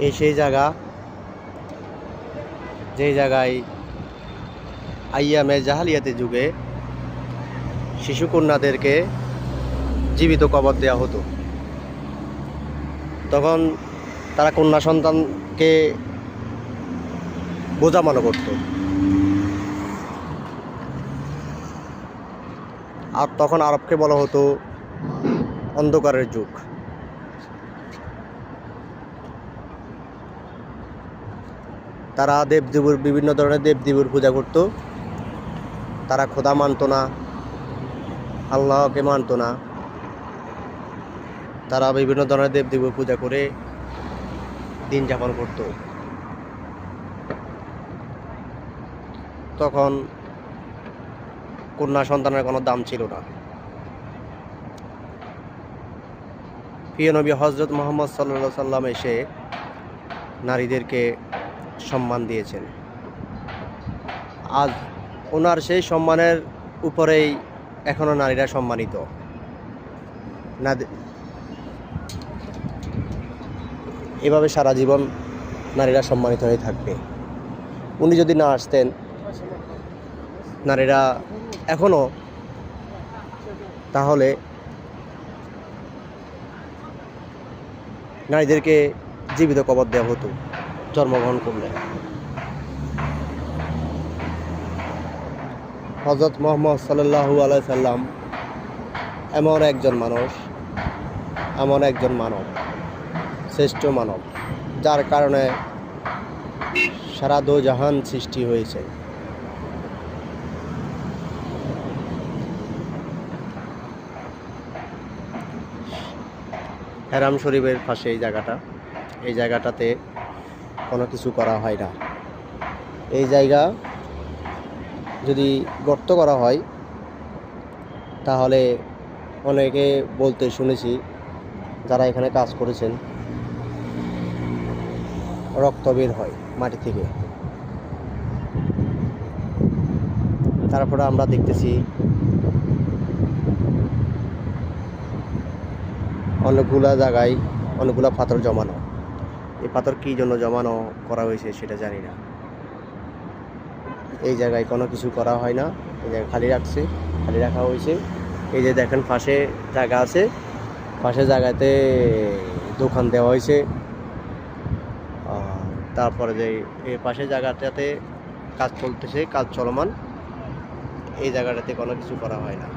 এই সেই জায়গা, যেই জায়গায় আইয়ামে জাহালিয়াতে যুগে শিশুকন্যাদেরকে জীবিত কবর দেওয়া হতো। তখন তারা কন্যা সন্তানকে বোঝা মনে করত। আর তখন আরবকে বলা হতো অন্ধকারের যুগ। তারা দেবদেবীর বিভিন্ন ধরনের দেবদেবীর পূজা করত। তারা খোদা মানত না, আল্লাহকে মানত না। তারা বিভিন্ন ধরনের দেবদেবীর পূজা করে দিন যাপন করত। তখন কন্যা সন্তানের কোনো দাম ছিল না। প্রিয় নবী হজরত মোহাম্মদ সাল্লা সাল্লাম এসে নারীদেরকে সম্মান দিয়েছেন। আজ ওনার সেই সম্মানের উপরেই এখনও নারীরা সম্মানিত। না এভাবে সারা জীবন নারীরা সম্মানিত হয়ে থাকবে। উনি যদি না আসতেন, নারীরা এখনও তাহলে নারীদেরকে জীবিত কবর দেওয়া হতো। জন্মগ্রহণ করলেন হজরত মোহাম্মদ সাল্লাহু আলাই সাল্লাম এমন একজন মানুষ, এমন একজন মানব, শ্রেষ্ঠ মানব, যার কারণে সারা দো জাহান সৃষ্টি হয়েছে। হেরাম শরীফের পাশে এই জায়গাটা, এই জায়গাটাতে কোনো কিছু করা হয় না। এই জায়গা যদি গর্ত করা হয়, তাহলে অনেকে বলতে শুনেছি যারা এখানে কাজ করেছেন, রক্ত বের হয় মাটি থেকে। তারপরে আমরা দেখতেছি অনেকগুলা জায়গায় অনেকগুলা পাথর জমানো। এই পাথর কী জন্য জমানো করা হয়েছে সেটা জানি না। এই জায়গায় কোনো কিছু করা হয় না। এই জায়গায় খালি রাখছে, খালি রাখা হয়েছে। এই যে দেখেন পাশে জায়গা আছে, পাশে জায়গাতে দোকান দেওয়া হয়েছে। তারপরে যে এই পাশে জায়গাটাতে কাজ চলতেছে, কাজ চলমান, এই জায়গাটাতে কোনো কিছু করা হয় না।